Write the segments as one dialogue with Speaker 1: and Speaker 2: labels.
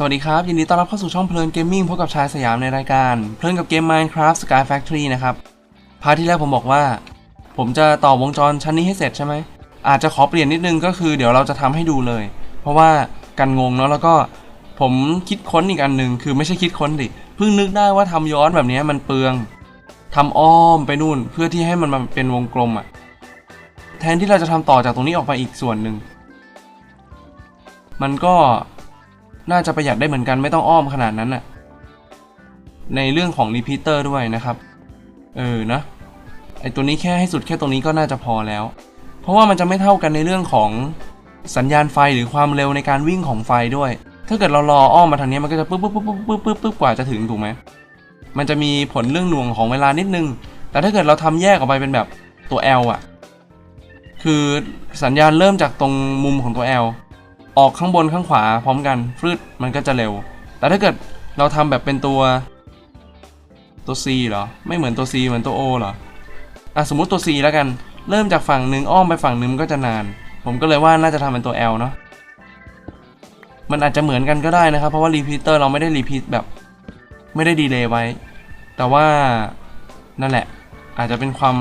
Speaker 1: สวัสดีครับ ยินดีต้อนรับเข้าสู่ช่องเพลินเกมมิ่งพบกับชายสยามในรายการ เพลินกับเกม Minecraft Sky Factory นะครับ พาร์ทที่แล้วผมบอกว่า ผมจะต่อวงจรชั้นนี้ให้เสร็จใช่ไหม อาจจะขอเปลี่ยนนิดนึงก็คือเดี๋ยวเราจะทำให้ดูเลย เพราะว่ากันงงเนาะแล้วก็ผมคิดค้นอีกอันหนึ่งคือไม่ใช่คิดค้นดิเพิ่งนึกได้ว่าทำย้อนแบบนี้มันเปลืองทำอ้อมไปนู่นเพื่อที่ให้มันมาเป็นวงกลมอะแทนที่เราจะทำต่อจากตรงนี้ออกไปอีกส่วนหนึ่งมันก็ น่าจะประหยัดได้เหมือนกันไม่ต้องอ้อมขนาดนั้นน่ะในเรื่องของรีพีเตอร์ด้วยนะครับ เออนะไอตัวนี้แค่ให้สุดแค่ตรงนี้ก็น่าจะพอแล้ว เพราะว่ามันจะไม่เท่ากันในเรื่องของสัญญาณไฟหรือความเร็วในการวิ่งของไฟด้วย ถ้าเกิดเรารออ้อมมาทางนี้มันก็จะปึ๊บปึ๊บปึ๊บปึ๊บปึ๊บปึ๊บกว่าจะถึงถูกไหมมันจะมีผลเรื่องหน่วงของเวลานิดนึง แต่ถ้าเกิดเราทำแยกออกไปเป็นแบบตัว L อะ คือสัญญาณเริ่มจากตรงมุมของตัว L ออกข้างบนข้างขวาพร้อมกันฟรืดมันก็จะเร็ว แต่ถ้าเกิดเราทำแบบเป็นตัวตัว C เหรอ ไม่เหมือนตัว C เหมือนตัว O เหรออะสมมุติตัว C แล้วกันเริ่มจากฝั่งหนึ่งอ้อมไปฝั่งหนึ่งมันก็จะนาน ผมก็เลยว่าน่าจะทำเป็นตัว L เนาะมันอาจจะเหมือนกันก็ได้นะครับ เพราะว่ารีพีเตอร์เราไม่ได้รีพีทแบบไม่ได้ดีเลย์ไว้ แต่ว่านั่นแหละ อาจจะเป็นความ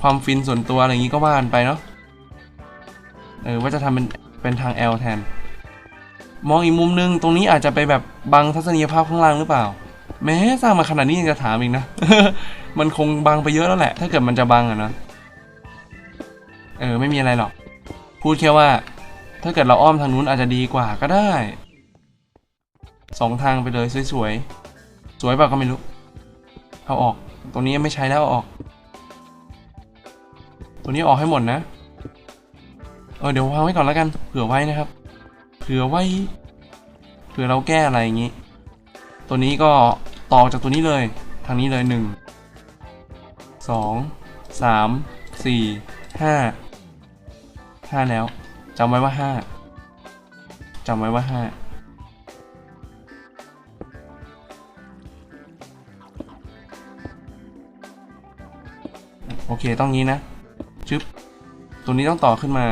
Speaker 1: ความฟินส่วนตัวอะไรอย่างนี้ก็ว่ากันไปเนาะเออว่าจะทำเป็น เป็นทาง L แทน มองอีกมุมนึง ตรงนี้อาจจะไปแบบบังทัศนียภาพข้างล่างหรือเปล่า แม้สร้างมาขนาดนี้ยังจะถามอีกนะ มันคงบังไปเยอะแล้วแหละ ถ้าเกิดมันจะบังอะนะ เออ ไม่มีอะไรหรอก พูดแค่ว่า ถ้าเกิดเราอ้อมทางนู้นอาจจะดีกว่าก็ได้สองทางไปเลยสวยๆ สวยเปล่าก็ไม่รู้ เอาออก ตรงนี้ไม่ใช้แล้วอออกตัวนี้ออกให้หมดนะ เออเดี๋ยววางไว้ก่อนแล้วกัน เผื่อไว้นะครับ เผื่อไว้ เผื่อเราแก้อะไรอย่างนี้ ตัวนี้ก็ต่อจากตัวนี้เลย ทางนี้เลยหนึ่งสองสามสี่ห้าห้าแล้วจำไว้ว่าห้าจำไว้ว่าห้าโอเค ต้องงี้นะ ชึบ ตัวนี้ต้องต่อขึ้นมา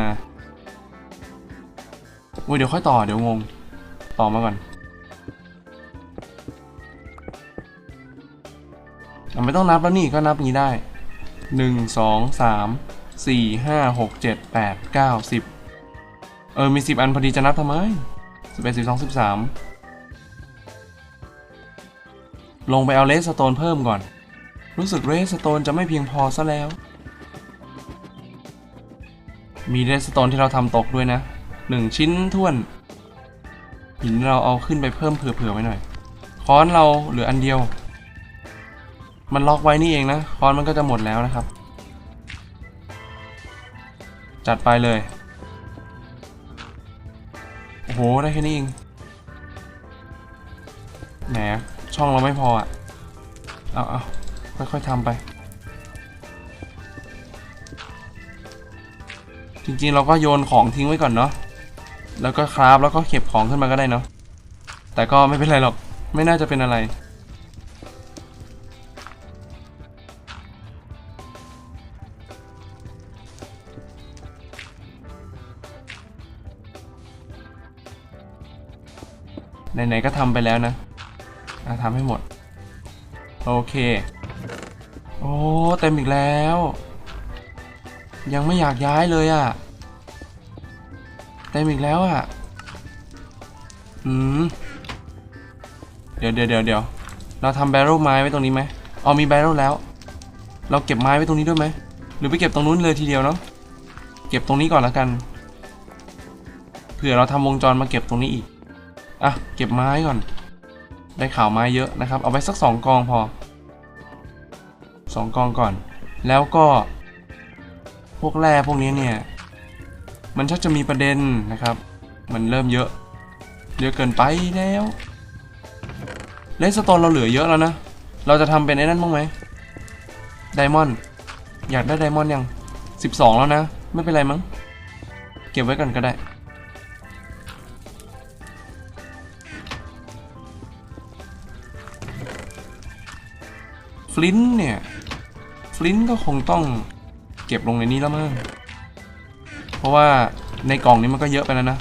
Speaker 1: อุ้ยเดี๋ยวค่อยต่อเดี๋ยวงง ต่อมาก่อนอไม่ต้องนับแล้วนี่ก็นับงี้ได้หนึ่งสองสามสี่ห้าหกเจ็ดแปดเก้าสิบเออ มีสิบอันพอดีจะนับทำไมสิบเอ็ดสิบสองสิบสามลงไปเอาเลสโตนเพิ่มก่อน รู้สึกเรสโตนจะไม่เพียงพอซะแล้ว มีเรสโตนที่เราทำตกด้วยนะ หนึ่งชิ้นท้วน หินเราเอาขึ้นไปเพิ่มเผื่อๆไว้หน่อยค้อนเราเหลืออันเดียว มันล็อกไว้นี่เองนะค้อนมันก็จะหมดแล้วนะครับ จัดไปเลยโอ้โหได้แค่นี้เองแหมช่องเราไม่พออะเอาเอาค่อยๆทำไป จริงๆเราก็โยนของทิ้งไว้ก่อนเนาะ แล้วก็คราฟแล้วก็เก็บของขึ้นมาก็ได้เนาะแต่ก็ไม่เป็นไรหรอกไม่น่าจะเป็นอะไร ไหนๆก็ทำไปแล้วนะอะทำให้หมด โอเค โอ้ เต็มอีกแล้ว ยังไม่อยากย้ายเลยอะ่ะ เต็มอีกแล้วอะ่ะ อืม เดี๋ยวเดี๋ยวเดี๋ยวเดี๋ยวเราทำแบร r ลไม้ไว้ตรงนี้ไหมอ๋อมีแบร r ลแล้ว เราเก็บไม้ไว้ตรงนี้ด้วยไหม หรือไปเก็บตรงนู้นเลยทีเดียวเนาะ เก็บตรงนี้ก่อนแล้วกัน เผื่อเราทำวงจรมาเก็บตรงนี้อีก อะ เก็บไม้ก่อน ได้ข่าวไม้เยอะนะครับ เอาไปสักสองกองพอสองกองก่อน แล้วก็ พวกแร่พวกนี้เนี่ย มันชักจะมีประเด็นนะครับ มันเริ่มเยอะ เยอะเกินไปแล้วเลสโตนเราเหลือเยอะแล้วนะ เราจะทำเป็นไอ้นั่นบ้างไหมไดมอนด์อยากได้ไดมอนด์ยัง 12 แล้วนะ ไม่เป็นไรมั้ง เก็บไว้ก่อนก็ได้ ฟลินต์เนี่ย ฟลินต์ก็คงต้องเก็บลงในนี้แล้วมั้ง เพราะว่าในกล่องนี้มันก็เยอะไปแล้วนะ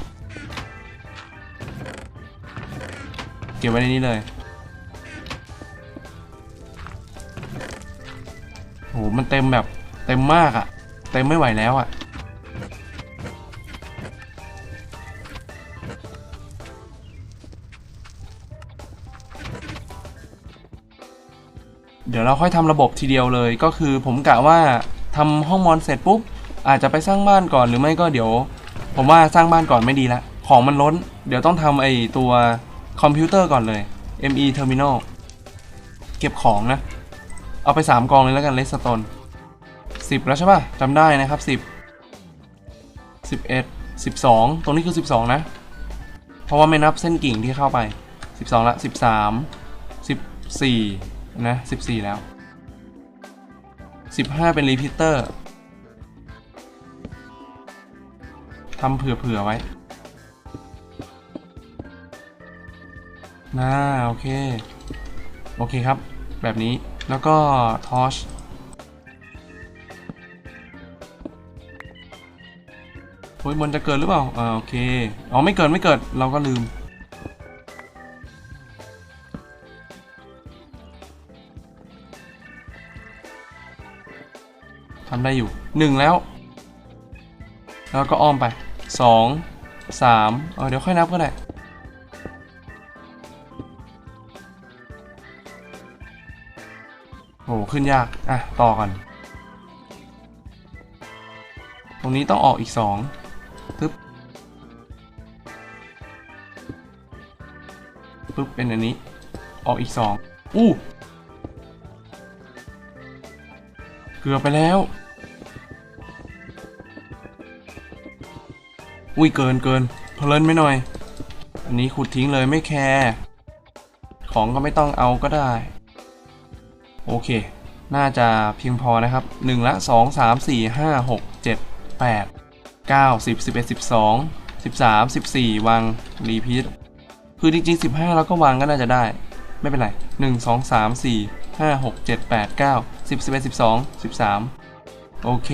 Speaker 1: เก็บไว้ในนี้เลยโหมันเต็มแบบเต็มมากอะเต็มไม่ไหวแล้วอะเดี๋ยวเราค่อยทำระบบทีเดียวเลยก็คือผมกะว่าทำห้องมอนเสร็จปุ๊บ อาจจะไปสร้างบ้านก่อนหรือไม่ก็เดี๋ยว ผมว่าสร้างบ้านก่อนไม่ดีละของมันล้น เดี๋ยวต้องทำไอตัวคอมพิวเตอร์ก่อนเลย ME Terminal เก็บของนะ เอาไป 3 กองเลยแล้วกันเลสโตน10แล้วใช่ป่ะจำได้นะครับ10 11 12ตรงนี้คือ12นะ เพราะว่าไม่นับเส้นกิ่งที่เข้าไป12ละ13 14นะ14แล้ว15เป็นรีพิเตอร์ ทำเผื่อๆไว้น่าโอเค โอเคครับ แบบนี้แล้วก็ทอชโอ้ยมันจะเกินหรือเปล่าอ่าโอเค อ๋อ ไม่เกินไม่เกิดเราก็ลืม ทำได้อยู่หนึ่งแล้ว แล้วก็อ้อมไป สองสามเออเดี๋ยวค่อยนับก็ได้โหขึ้นยาก อะ ต่อกัน ตรงนี้ต้องออกอีกสองปึ๊บ ปึ๊บ เป็นอันนี้ ออกอีกสองอู้ เกือบไปแล้ว อุ้ยเกินเกินเพลินไม่หน่อย อันนี้ขุดทิ้งเลยไม่แคร์ของก็ไม่ต้องเอาก็ได้ โอเค น่าจะเพียงพอนะครับ 1 ละ 2 3 4 5 6 7 8 9 10 11 12 13 14 วางรีพีทคือจริงๆ 15 แล้วก็วางก็น่าจะได้ ไม่เป็นไร 1 2 3 4 5 6 7 8 9 10 11 12 13 โอเค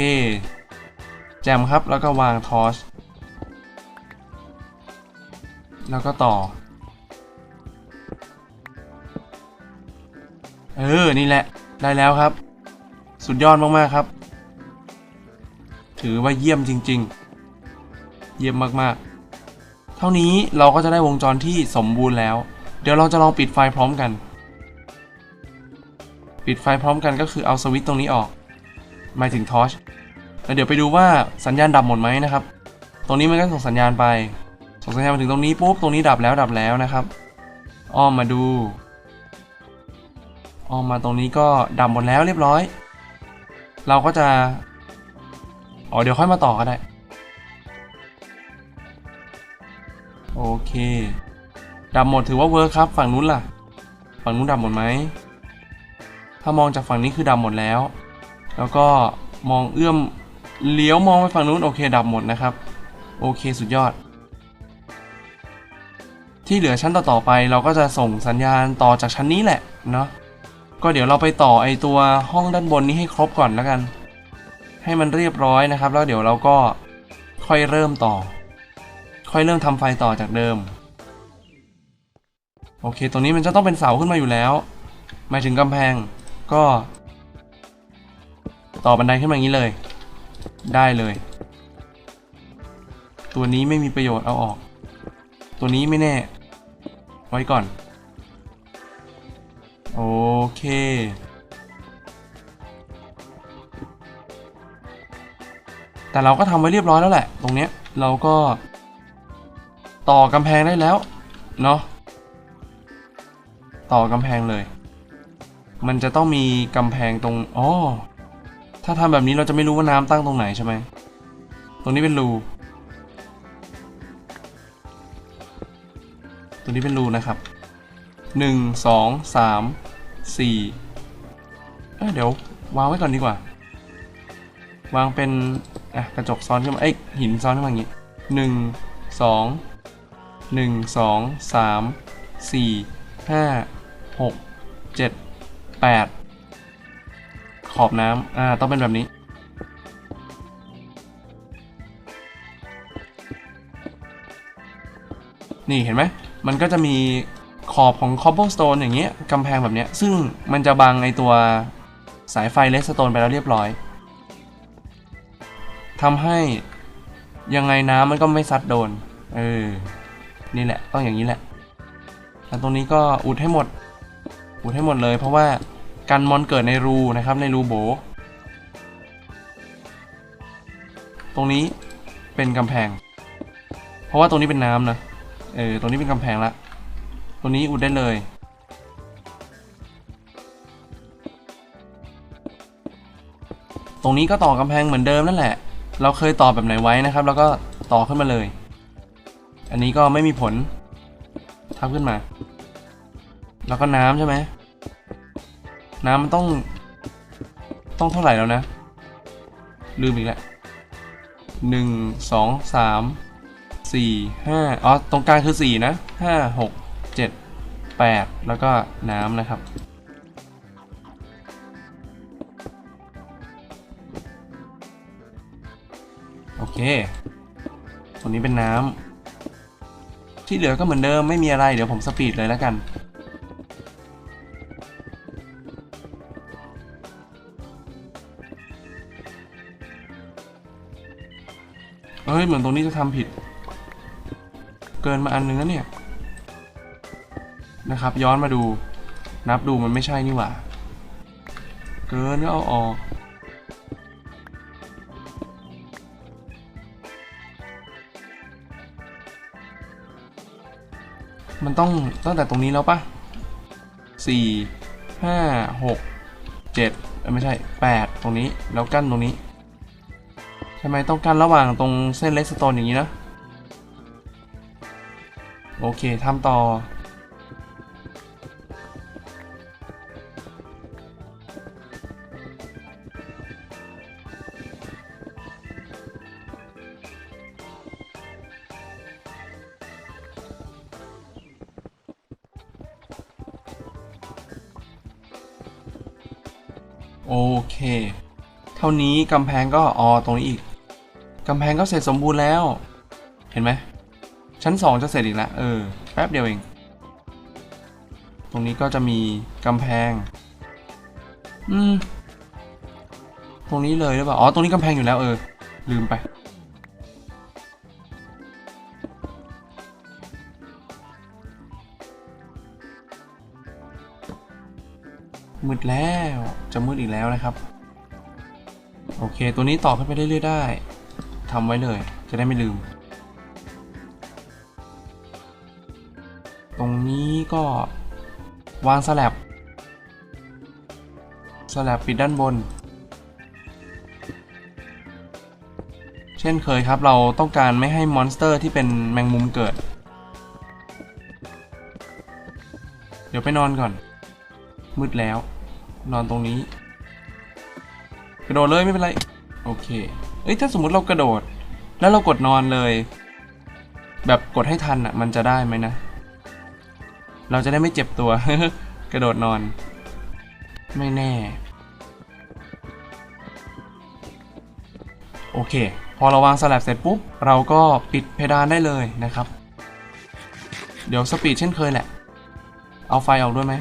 Speaker 1: แจมครับแล้วก็วางทอช แล้วก็ต่อ เออ นี่แหละ ได้แล้วครับ สุดยอดมาก ๆ ครับ ถือว่าเยี่ยมจริง ๆ เยี่ยมมาก ๆ เท่านี้เราก็จะได้วงจรที่สมบูรณ์แล้ว เดี๋ยวเราจะลองปิดไฟพร้อมกัน ปิดไฟพร้อมกันก็คือเอาสวิตช์ตรงนี้ออก หมายถึงทอชแล้วเดี๋ยวไปดูว่าสัญญาณดับหมดไหมนะครับ ตรงนี้มันก็ส่งสัญญาณไป ส่งสัญญาณมาถึงตรงนี้ปุ๊บตรงนี้ดับแล้วดับแล้วนะครับอ้อมมาดูอ้อมมาตรงนี้ก็ดับหมดแล้วเรียบร้อย เราก็จะอ๋อเดี๋ยวค่อยมาต่อก็ได้โอเค ดับหมดถือว่าเวิร์คครับ ฝั่งนู้นล่ะ ฝั่งนู้นดับหมดไหม ถ้ามองจากฝั่งนี้คือดับหมดแล้ว แล้วก็มองเอื้อมเลี้ยวมองไปฝั่งนู้นโอเค ดับหมดนะครับ โอเคสุดยอด ที่เหลือชั้นต่อๆไปเราก็จะส่งสัญญาณต่อจากชั้นนี้แหละเนาะก็เดี๋ยวเราไปต่อไอตัวห้องด้านบนนี้ให้ครบก่อนแล้วกัน ให้มันเรียบร้อยนะครับ แล้วเดี๋ยวเราก็ค่อยเริ่มต่อ ค่อยเริ่มทำไฟต่อจากเดิม โอเค ตรงนี้มันจะต้องเป็นเสาขึ้นมาอยู่แล้วหมายถึงกำแพงก็ ต่อบันไดขึ้นมาอย่างนี้เลย ได้เลย ตัวนี้ไม่มีประโยชน์เอาออก ตัวนี้ไม่แน่ ไว้ก่อน โอเค แต่เราก็ทำไว้เรียบร้อยแล้วแหละ ตรงเนี้ยเราก็ ต่อกำแพงได้แล้ว เนาะต่อกำแพงเลย มันจะต้องมีกำแพงตรงอ๋อถ้าทำแบบนี้เราจะไม่รู้ว่าน้ำตั้งตรงไหนใช่ไหม ตรงนี้เป็นรู นี้เป็นรูนะครับหนึ่งสองสามสี่เอ้ยเดี๋ยววางไว้ก่อนดีกว่า วางเป็นอะกระจกซ้อนขึ้นมาเอ้ยหินซ้อนขึ้นมาอย่างงี้หนึ่งสองหนึ่งสองสามสี่ห้าหกเจ็ดแปดขอบน้ำอ่าต้องเป็นแบบนี้นี่เห็นไหม มันก็จะมีขอบของ cobblestone อย่างเงี้ยกำแพงแบบเนี้ย ซึ่งมันจะบังไอตัวสายไฟเลสโตนไปแล้วเรียบร้อยทำให้ยังไงน้ำมันก็ไม่ซัดโดน เออ นี่แหละ ต้องอย่างนี้แหละแล้วตรงนี้ก็อุดให้หมด อุดให้หมดเลย เพราะว่ากันมอนเกิดในรูนะครับ ในรูโบ ตรงนี้เป็นกำแพง เพราะว่าตรงนี้เป็นน้ำนะ เออ ตรงนี้เป็นกำแพงละ ตรงนี้อุดได้เลย ตรงนี้ก็ต่อกำแพงเหมือนเดิมนั่นแหละ เราเคยต่อแบบไหนไว้นะครับ แล้วก็ต่อขึ้นมาเลย อันนี้ก็ไม่มีผล ทับขึ้นมา แล้วก็น้ำใช่ไหม น้ำมันต้อง ต้องเท่าไหร่แล้วนะ ลืมอีกแล้วหนึ่งสองสาม สี่ห้าอ๋อ ตรงกลางคือสี่นะห้าหกเจ็ดแปดแล้วก็น้ำนะครับ โอเคตรงนี้เป็นน้ำ ที่เหลือก็เหมือนเดิมไม่มีอะไร เดี๋ยวผมสปีดเลยแล้วกันเอ้ย เหมือนตรงนี้จะทำผิด เกินมาอันนึงแล้วเนี่ยนะครับ ย้อนมาดูนับดูมันไม่ใช่นี่หว่า เกินก็เอาออกมันต้องตั้งแต่ตรงนี้แล้วปะสี่ห้าหกเจ็ดเอ้ไม่ใช่แปดตรงนี้แล้วกั้นตรงนี้ทำไมต้องกั้นระหว่างตรงเส้นเลสโตนอย่างนี้นะ โอเคทำต่อ โอเค เท่านี้กำแพงก็อ๋อตรงนี้อีกกำแพงก็เสร็จสมบูรณ์แล้ว เห็นไหม ชั้นสองจะเสร็จอีกแล้ว เออ แป๊บเดียวเอง ตรงนี้ก็จะมีกำแพง อืม ตรงนี้เลยหรือเปล่า อ๋อ ตรงนี้กำแพงอยู่แล้วเออ ลืมไป มืดแล้ว จะมืดอีกแล้วนะครับ โอเค ตัวนี้ต่อขึ้นไปเรื่อยๆได้ทำไว้เลย จะได้ไม่ลืม นี้ก็วางสลับสลับปิดด้านบน เช่นเคยครับเราต้องการไม่ให้มอนสเตอร์ที่เป็นแมงมุมเกิด เดี๋ยวไปนอนก่อน มืดแล้ว นอนตรงนี้ กระโดดเลยไม่เป็นไร โอเค เอ้ยถ้าสมมติเรากระโดด แล้วเรากดนอนเลย แบบกดให้ทันอะ มันจะได้ไหมนะ เราจะได้ไม่เจ็บตัว กระโดดนอน ไม่แน่ โอเค พอเราวางสลับเสร็จปุ๊บ เราก็ปิดเพดานได้เลยนะครับ เดี๋ยวสปีดเช่นเคยแหละ เอาไฟออกด้วยไหม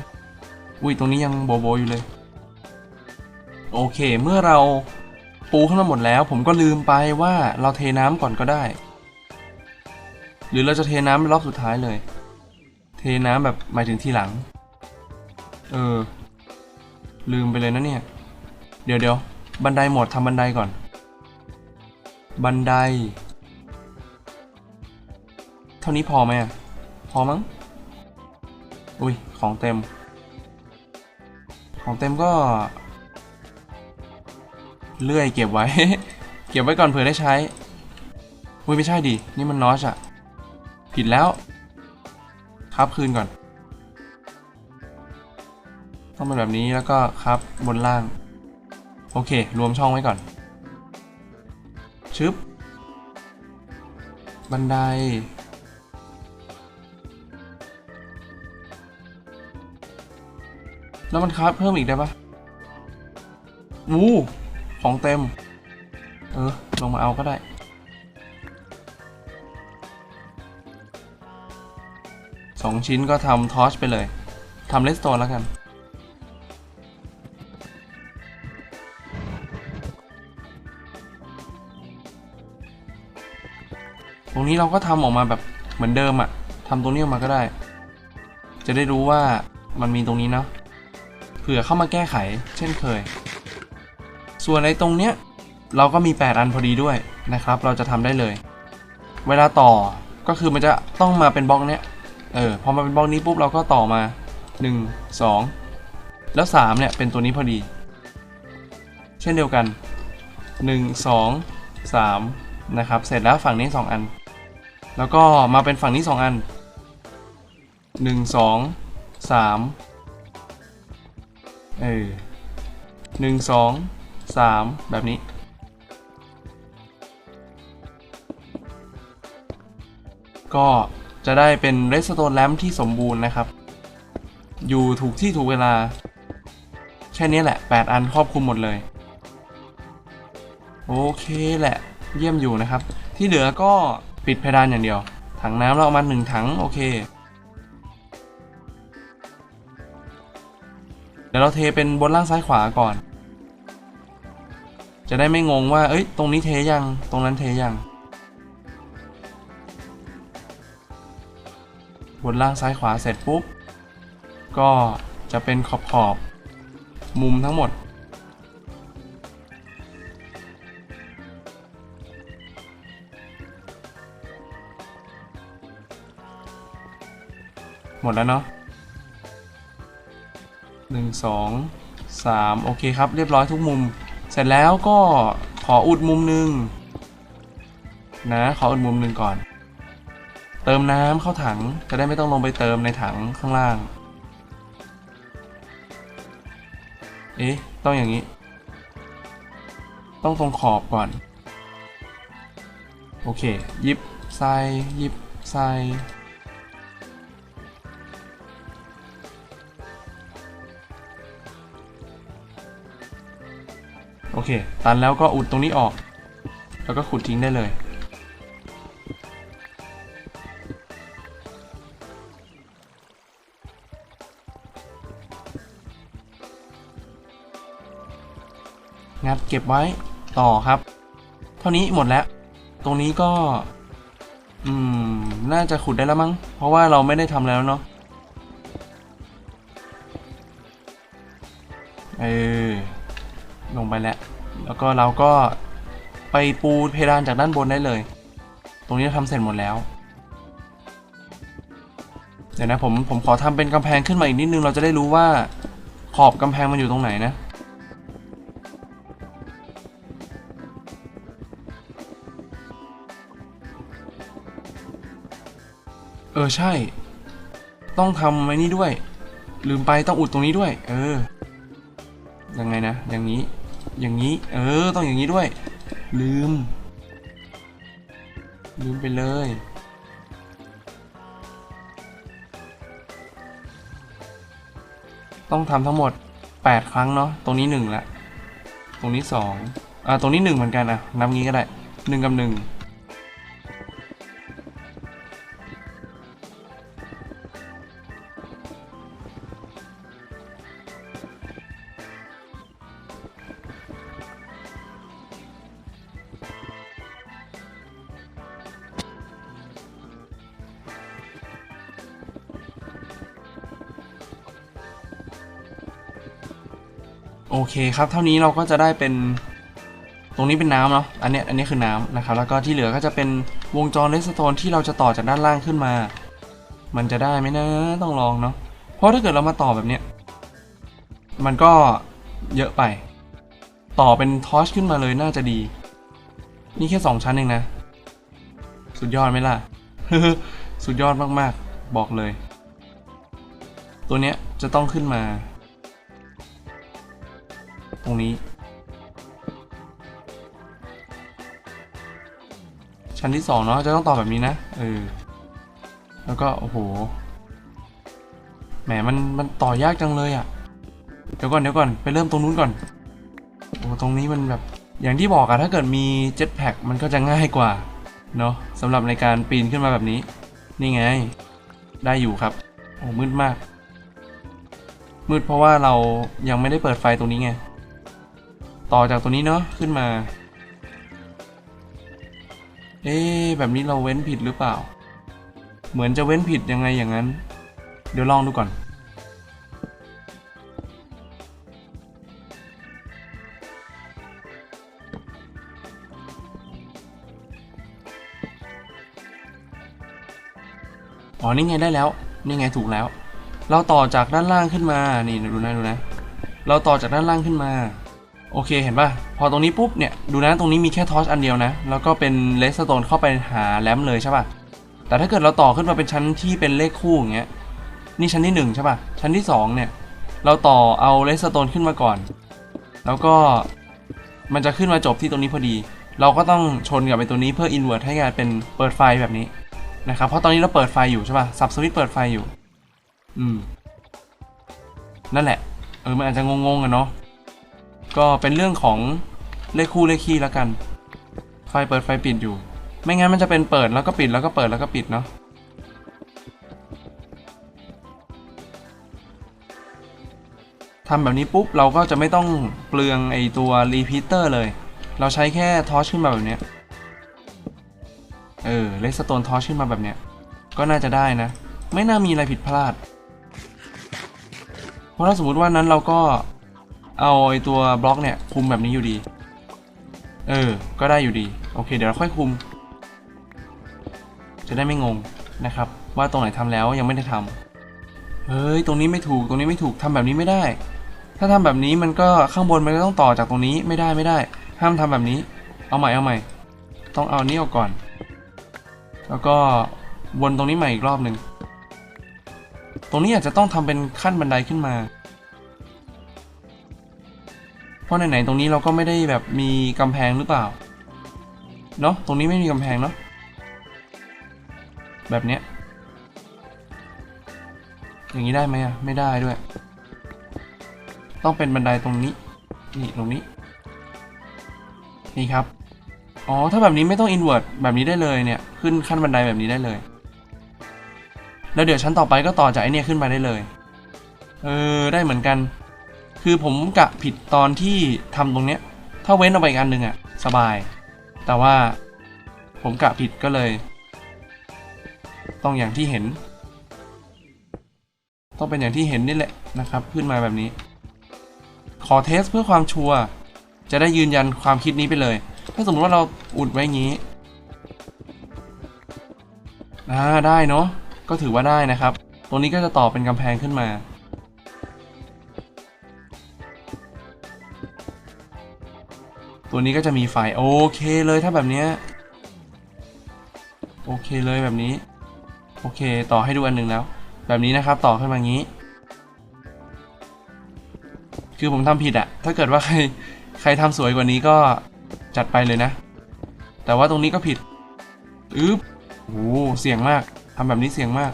Speaker 1: อุ้ยตรงนี้ยังโบโบอยู่เลย โอเค เมื่อเราปูขึ้นมาหมดแล้ว ผมก็ลืมไปว่าเราเทน้ำก่อนก็ได้ หรือเราจะเทน้ำรอบสุดท้ายเลย เทน้ำแบบหมายถึงทีหลัง เออ ลืมไปเลยนะเนี่ย เดี๋ยวเดี๋ยวบันไดหมดทำบันไดก่อน บันได เท่านี้พอไหมอะพอมั้ง อุ้ย ของเต็ม ของเต็มก็ เลื่อยเก็บไว้ เก็บไว้ก่อนเผื่อได้ใช้ อุ้ย ไม่ใช่ดิ นี่มันนอชอะผิดแล้ว ครับคืนก่อน ต้องเป็นแบบนี้แล้วก็ครับบนล่าง โอเค รวมช่องไว้ก่อน ชึบ บันได แล้วมันครับเพิ่มอีกได้ปะวู้ของเต็ม เออ ลงมาเอาก็ได้ สองชิ้นก็ทำทอชไปเลยทำเลสโตนแล้วกันตรงนี้เราก็ทำออกมาแบบเหมือนเดิมอะทำตรงนี้ออกมาก็ได้ จะได้รู้ว่ามันมีตรงนี้เนาะเผื่อเข้ามาแก้ไข เช่นเคย ส่วนในตรงเนี้ยเราก็มี 8 อันพอดีด้วยนะครับ เราจะทำได้เลย เวลาต่อก็คือมันจะต้องมาเป็นบล็อกเนี้ย เออพอมาเป็นบล็อกนี้ปุ๊บเราก็ต่อมา 1 2 แล้ว 3 เนี่ย เป็นตัวนี้พอดี เช่นเดียวกัน 1 2 3 นะครับ เสร็จแล้วฝั่งนี้ 2 อัน แล้วก็มาเป็นฝั่งนี้ 2 อัน 1 2 3 เออหนึ่งสองสามแบบนี้ ก็ จะได้เป็นเรสโตนแลมที่สมบูรณ์นะครับ อยู่ถูกที่ถูกเวลา แค่นี้แหละ 8 อันครอบคลุมหมดเลย โอเคแหละ เยี่ยมอยู่นะครับ ที่เหลือก็ปิดเพดานอย่างเดียว ถังน้ำเราเอามาหนึ่งถัง โอเค เดี๋ยวเราเทเป็นบนล่างซ้ายขวาก่อน จะได้ไม่งงว่า เอ้ย ตรงนี้เทยัง ตรงนั้นเทยัง บนล่างซ้ายขวาเสร็จปุ๊บ ก็จะเป็นขอบขอบมุมทั้งหมด หมดแล้วเนาะหนึ่งสองสามโอเคครับ เรียบร้อยทุกมุม เสร็จแล้วก็ขออุดมุมหนึ่งนะ ขออุดมุมหนึ่งก่อน เติมน้ำเข้าถังจะได้ไม่ต้องลงไปเติมในถังข้างล่าง เอ๊ะ ต้องอย่างนี้ ต้องตรงขอบก่อน โอเคยิบใส่ยิบใส่โอเค ตันแล้วก็อุดตรงนี้ออก แล้วก็ขุดทิ้งได้เลย เก็บไว้ต่อครับ เท่านี้หมดแล้ว ตรงนี้ก็ อืม น่าจะขุดได้แล้วมั้ง เพราะว่าเราไม่ได้ทำแล้วเนาะเออลงไปแล้ว แล้วก็เราก็ไปปูเพดานจากด้านบนได้เลย ตรงนี้ทำเสร็จหมดแล้ว เดี๋ยวนะผมผมขอทำเป็นกำแพงขึ้นมาอีกนิดนึง เราจะได้รู้ว่าขอบกำแพงมันอยู่ตรงไหนนะ เออใช่ ต้องทำไอ้นี่ด้วย ลืมไปต้องอุดตรงนี้ด้วย เออ ยังไงนะ อย่างนี้ อย่างนี้ เออ ต้องอย่างนี้ด้วย ลืม ลืมไปเลยต้องทำทั้งหมด 8 ครั้งเนาะ ตรงนี้1ละ ตรงนี้2อ่า ตรงนี้ 1 เหมือนกันอะ นับงี้ก็ได้ 1 กับ 1 โอเคครับ เท่านี้เราก็จะได้เป็นตรงนี้เป็นน้ำเนาะอันนี้อันนี้คือน้ำนะครับ แล้วก็ที่เหลือก็จะเป็นวงจรเลสโตนที่เราจะต่อจากด้านล่างขึ้นมา มันจะได้ไหมนะต้องลองเนาะเพราะถ้าเกิดเรามาต่อแบบเนี้ยมันก็เยอะไป ต่อเป็นทอชขึ้นมาเลยน่าจะดี นี่แค่สองชั้นเองนะ สุดยอดไหมล่ะ สุดยอดมากๆ บอกเลย ตัวเนี้ยจะต้องขึ้นมา ตรงนี้ ชั้นที่สองเนาะจะต้องต่อแบบนี้นะเออแล้วก็โอ้โหแหมมันมันต่อยากจังเลยอะ่ะ เดี๋ยวก่อนเดี๋ยวก่อนไปเริ่มตรงนู้นก่อนโอ้ตรงนี้มันแบบอย่างที่บอกอะถ้าเกิดมีเจ็ตแพ็กมันก็จะง่ายกว่าเนาะสำหรับในการปีนขึ้นมาแบบนี้ นี่ไง ได้อยู่ครับ โอ้มืดมาก มืดเพราะว่าเรายังไม่ได้เปิดไฟตรงนี้ไง ต่อจากตัวนี้เนาะขึ้นมา เอ๊แบบนี้เราเว้นผิดหรือเปล่า เหมือนจะเว้นผิดยังไงอย่างนั้น เดี๋ยวลองดูก่อน อ๋อนี่ไงได้แล้ว นี่ไงถูกแล้ว เราต่อจากด้านล่างขึ้นมา นี่ดูนะดูนะ เราต่อจากด้านล่างขึ้นมา โอเคเห็นป่ะ พอตรงนี้ปุ๊บเนี่ย ดูนะตรงนี้มีแค่ทอชอันเดียวนะ แล้วก็เป็นเลสโตนเข้าไปหาแรมเลยใช่ป่ะ แต่ถ้าเกิดเราต่อขึ้นมาเป็นชั้นที่เป็นเลขคู่อย่างเงี้ย นี่ชั้นที่หนึ่งใช่ป่ะ ชั้นที่สองเนี่ย เราต่อเอาเลสโตนขึ้นมาก่อน แล้วก็มันจะขึ้นมาจบที่ตรงนี้พอดี เราก็ต้องชนกับไอ้ตัวนี้เพื่ออินเวอร์ให้กลายเป็นเปิดไฟแบบนี้นะครับ เพราะตอนนี้เราเปิดไฟอยู่ใช่ป่ะ สับสวิตเปิดไฟอยู่ อืม นั่นแหละ เออ มันอาจจะงงๆอะเนาะ ก็เป็นเรื่องของเลขคู่เลขคี่แล้วกัน ไฟเปิดไฟปิดอยู่ ไม่งั้นมันจะเป็นเปิดแล้วก็ปิดแล้วก็เปิดแล้วก็ปิดเนาะทำแบบนี้ปุ๊บเราก็จะไม่ต้องเปลืองไอตัวรีพีเตอร์เลย เราใช้แค่ทอชขึ้นมาแบบเนี้ยเออเลสโตนทอชขึ้นมาแบบเนี้ยก็น่าจะได้นะ ไม่น่ามีอะไรผิดพลาด เพราะถ้าสมมติว่านั้นเราก็ เอาไอตัวบล็อกเนี่ยคุมแบบนี้อยู่ดี เออ ก็ได้อยู่ดี โอเค เดี๋ยวเราค่อยคุม จะได้ไม่งงนะครับ ว่าตรงไหนทำแล้วยังไม่ได้ทำเฮ้ย ตรงนี้ไม่ถูก ตรงนี้ไม่ถูกทำแบบนี้ไม่ได้ ถ้าทำแบบนี้มันก็ข้างบนมันก็ต้องต่อจากตรงนี้ไม่ได้ไม่ได้ ห้ามทำแบบนี้ เอาใหม่เอาใหม่ ต้องเอานี้ออกก่อน แล้วก็วนตรงนี้ใหม่อีกรอบหนึ่ง ตรงนี้อาจจะต้องทำเป็นขั้นบันไดขึ้นมา ราะไหนๆตรงนี้เราก็ไม่ได้แบบมีกำแพงหรือเปล่า เนาะตรงนี้ไม่มีกำแพงเนาะแบบเนี้ยอย่างนี้ได้ไหมอะ ไม่ได้ด้วย ต้องเป็นบันไดตรงนี้ นี่ตรงนี้ นี่ครับ อ๋อ ถ้าแบบนี้ไม่ต้องอินเว r ร์ตแบบนี้ได้เลยเนี่ย ขึ้นขั้นบันไดแบบนี้ได้เลย แล้วเดี๋ยวชั้นต่อไปก็ต่อจากไอเนี่ยขึ้นมาได้เลย เออ ได้เหมือนกัน คือผมกะผิดตอนที่ทำตรงเนี้ย ถ้าเว้นออกไปอีกอันหนึ่งอะสบาย แต่ว่าผมกะผิดก็เลย ต้องอย่างที่เห็น ต้องเป็นอย่างที่เห็นนี่แหละนะครับ ขึ้นมาแบบนี้ ขอเทสเพื่อความชัวร์จะได้ยืนยันความคิดนี้ไปเลย ถ้าสมมติว่าเราอุดไว้งี้อ่าได้เนาะก็ถือว่าได้นะครับ ตรงนี้ก็จะต่อเป็นกำแพงขึ้นมา ตัวนี้ก็จะมีไฟโอเคเลยถ้าแบบเนี้ยโอเคเลยแบบนี้ โอเคต่อให้ดูอันหนึ่งแล้ว แบบนี้นะครับต่อขึ้นมางนี้ คือผมทำผิดอะถ้าเกิดว่าใครใครทำสวยกว่านี้ก็จัดไปเลยนะ แต่ว่าตรงนี้ก็ผิดอึ๊บโอ้โหเสียงมากทำแบบนี้เสียงมาก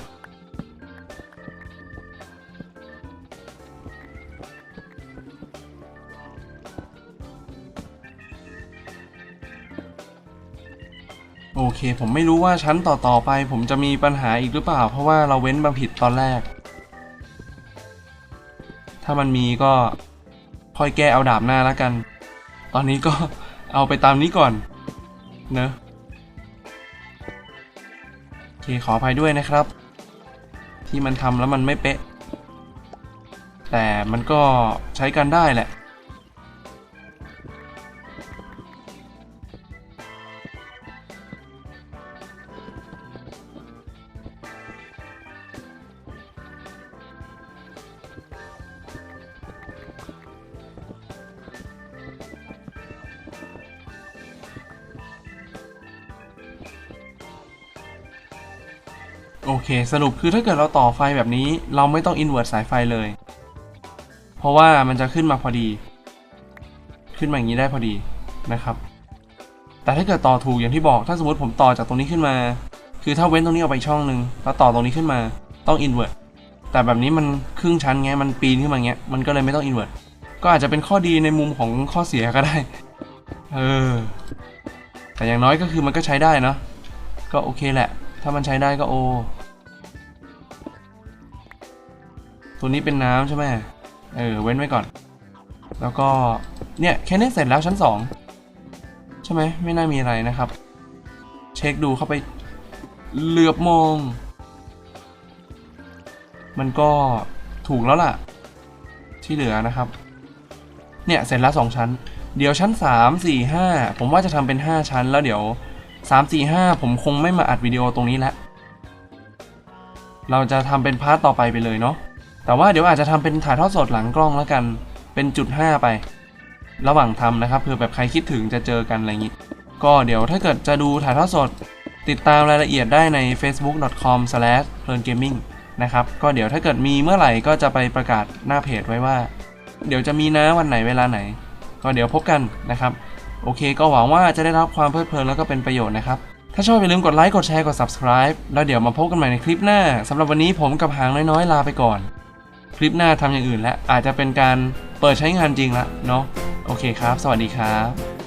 Speaker 1: เค ผมไม่รู้ว่าชั้นต่อๆไป ผมจะมีปัญหาอีกหรือเปล่า เพราะว่าเราเว้นมาผิดตอนแรก ถ้ามันมีก็ค่อยแก้เอาดาบหน้าแล้วกัน ตอนนี้ก็เอาไปตามนี้ก่อนเนอะโอเคขออภัยด้วยนะครับ ที่มันทำแล้วมันไม่เป๊ะ แต่มันก็ใช้กันได้แหละ สรุปคือถ้าเกิดเราต่อไฟแบบนี้ เราไม่ต้องอินเวอร์สายไฟเลย เพราะว่ามันจะขึ้นมาพอดี ขึ้นมาอย่างนี้ได้พอดีนะครับ แต่ถ้าเกิดต่อถูกอย่างที่บอกถ้าสมมติผมต่อจากตรงนี้ขึ้นมา คือถ้าเว้นตรงนี้ออกไปช่องหนึ่งแล้วต่อตรงนี้ขึ้นมาต้องอินเวอร์แต่แบบนี้มันครึ่งชั้นไงมันปีนขึ้นมาเงี้ยมันก็เลยไม่ต้องอินเวอร์ก็อาจจะเป็นข้อดีในมุมของข้อเสียก็ได้ เออ แต่อย่างน้อยก็คือมันก็ใช้ได้เนาะ ก็โอเคแหละ ถ้ามันใช้ได้ก็โอ ตัวนี้เป็นน้ำใช่ไหมเออเว้นไว้ก่อน แล้วก็เนี่ยแค่นี้เสร็จแล้วชั้นสองใช่ไหมไม่น่ามีอะไรนะครับ เช็คดูเข้าไปเหลือบมอง มันก็ถูกแล้วล่ะ ที่เหลือนะครับ เนี่ยเสร็จแล้วสองชั้น เดี๋ยวชั้น 3 4 5 ผมว่าจะทำเป็น 5 ชั้น แล้วเดี๋ยว 3 4 5 ผมคงไม่มาอัดวิดีโอตรงนี้แล้วเราจะทำเป็นพาร์ตต่อไปไปเลยเนาะ แต่ว่าเดี๋ยวอาจจะทำเป็นถ่ายทอดสดหลังกล้องแล้วกัน เป็นจุด5ไป ระหว่างทำนะครับเผื่อแบบใครคิดถึงจะเจอกันอะไรอย่างนี้ ก็เดี๋ยวถ้าเกิดจะดูถ่ายทอดสด ติดตามรายละเอียดได้ใน facebook.com s l a s h เพลินเกมมิ่งนะครับ ก็เดี๋ยวถ้าเกิดมีเมื่อไหร่ก็จะไปประกาศหน้าเพจไว้ว่า เดี๋ยวจะมีนะวันไหนเวลาไหน ก็เดี๋ยวพบกันนะครับ โอเค ก็หวังว่าจะได้รับความเพลิดเพลินแล้วก็เป็นประโยชน์นะครับ ถ้าชอบอย่าลืมกดไลค์ กดแชร์ กด subscribe แล้วเดี๋ยวมาพบกันใหม่ในคลิปหน้าสำหรับวันนี้ผมกับหางน้อยๆลาไปก่อน คลิปหน้าทำอย่างอื่นและอาจจะเป็นการเปิดใช้งานจริงละเนาะโอเคครับ สวัสดีครับ